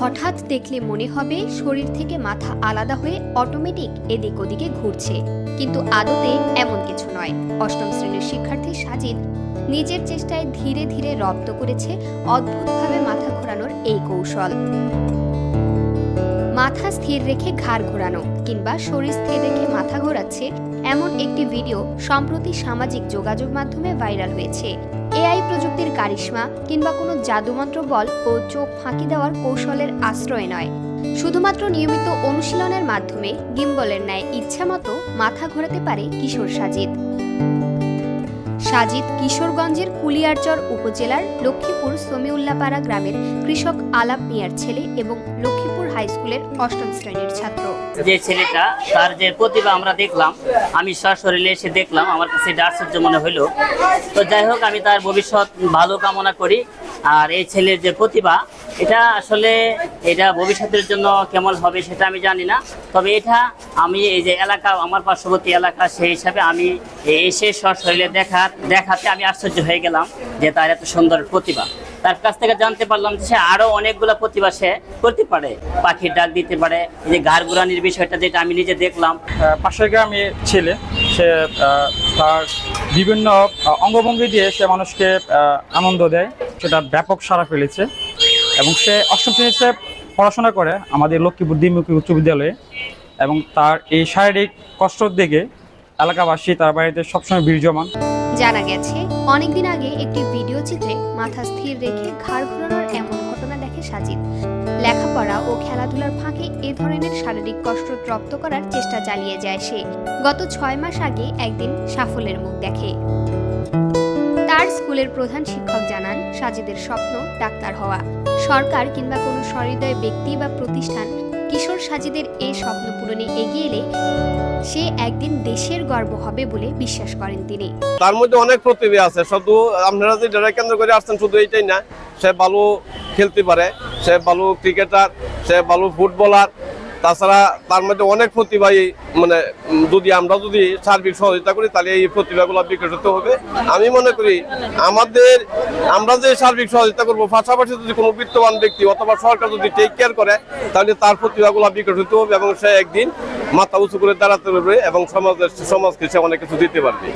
হঠাৎ দেখলে মনে হবে শরীর থেকে মাথা আলাদা হয়ে অটোমেটিক এদিক ওদিকে ঘুরছে। কিন্তু আদতে এমন কিছু নয়। অষ্টম শ্রেণির শিক্ষার্থী সাজিদ নিজের চেষ্টায় ধীরে ধীরে রপ্ত করেছে অদ্ভুতভাবে মাথা ঘোরানোর এই কৌশল। মাথা স্থির রেখে ঘাড় ঘোরানো কিংবা শরীর স্থির রেখে মাথা ঘোরাচ্ছে এমন একটি ভিডিও সম্প্রতি সামাজিক যোগাযোগ মাধ্যমে ভাইরাল হয়েছে। এআই প্রযুক্তির কারিশ্মা কিংবা কোনো জাদুমন্ত্র বল ও চোখ ফাঁকি দেওয়ার কৌশলের আশ্রয় নয়। শুধুমাত্র নিয়মিত অনুশীলনের মাধ্যমে গিম্বলের ন্যায় ইচ্ছামতো মাথা ঘোরাতে পারে কিশোর সাজিদ। সাজিদ কিশোরগঞ্জের কুলিয়ারচর উপজেলার লক্ষ্মীপুর সমিউল্লাপাড়া গ্রামের কৃষক আলাপ মিয়ার ছেলে এবং লক্ষ্মীপুর হাই স্কুলের অষ্টম শ্রেণির ছাত্র। যে ছেলেটা, তার যে প্রতিভা আমরা দেখলাম, আমি সশরীরে এসে দেখলাম, আমার কাছে এটা আশ্চর্য মনে হলো তো যাই হোক, আমি তার ভবিষ্যৎ ভালো কামনা করি। আর এই ছেলের যে প্রতিভা, এটা আসলে এটা ভবিষ্যতের জন্য কেমন হবে সেটা আমি জানি না। তবে এটা আমি এই যে এলাকা, আমার পার্শ্ববর্তী এলাকা, সেই হিসাবে আমি এসে সশরীরে দেখা দেখাতে আমি আশ্চর্য হয়ে গেলাম যে তার এত সুন্দর প্রতিভা। তার কাছ থেকে জানতে পারলাম যে সে আরও অনেকগুলো প্রতিভা সে করতে পারে। পাখির ডাক দিতে পারে যে ঘাড় ঘুরানির বিষয়টা যেটা আমি নিজে দেখলাম। পাশের গ্রামে ছেলে, সে তার বিভিন্ন অঙ্গভঙ্গি দিয়ে সে মানুষকে আনন্দ দেয়। সেটা ব্যাপক সাড়া ফেলেছে। এবং সে অষ্টম শ্রেণীতে পড়াশোনা করে আমাদের লক্ষ্মীপুর দ্বিমুখী উচ্চ বিদ্যালয়ে। এবং তার এই শারীরিক কষ্টর দেখে এলাকাবাসী, তার বাড়িতে সবসময় জমান জানা গেছে, অনেকদিন আগে একটি ভিডিও চিত্রে মাথা স্থির রেখে ঘাড় ঘোরানোর এমন ঘটনা দেখে সাজিদ। লেখাপড়া ও খেলাধুলার ফাঁকে এ ধরনের শারীরিক কষ্ট রপ্ত করার চেষ্টা চালিয়ে যায় সে। গত ছয় মাস আগে একদিন সাফল্যের মুখ দেখে। তার স্কুলের প্রধান শিক্ষক জানান, সাজিদের স্বপ্ন ডাক্তার হওয়া। সরকার কিংবা কোনো সহৃদয় ব্যক্তি বা প্রতিষ্ঠান কিশোর সাজিদের এই স্বপ্ন পূরণে এগিয়ে এলে সে একদিন দেশের গর্ব হবে বলে বিশ্বাস করেন তিনি। তার মধ্যে অনেক প্রতিভা আছে। শুধু আপনারা যে ডেরা কেন্দ্র করে আসছেন, শুধু এইটাই না, সে ভালো খেলতে পারে, সে ভালো ক্রিকেটার সে ভালো ফুটবলার তাছাড়া তার মধ্যে অনেক প্রতিভাই মানে যদি আমরা যদি সার্বিক সহযোগিতা করি, তাহলে এই প্রতিভাগুলো বিকশিত হবে। আমি মনে করি আমাদের, আমরা যে সার্বিক সহযোগিতা করব, পাশাপাশি যদি কোনো বিত্তবান ব্যক্তি অথবা সরকার যদি টেক কেয়ার করে, তাহলে তার প্রতিভাগুলো বিকশিত হবে এবং সে একদিন মাথা উঁচু করে দাঁড়াতে পারবে এবং সমাজের, সমাজকে সে অনেক কিছু দিতে পারবে।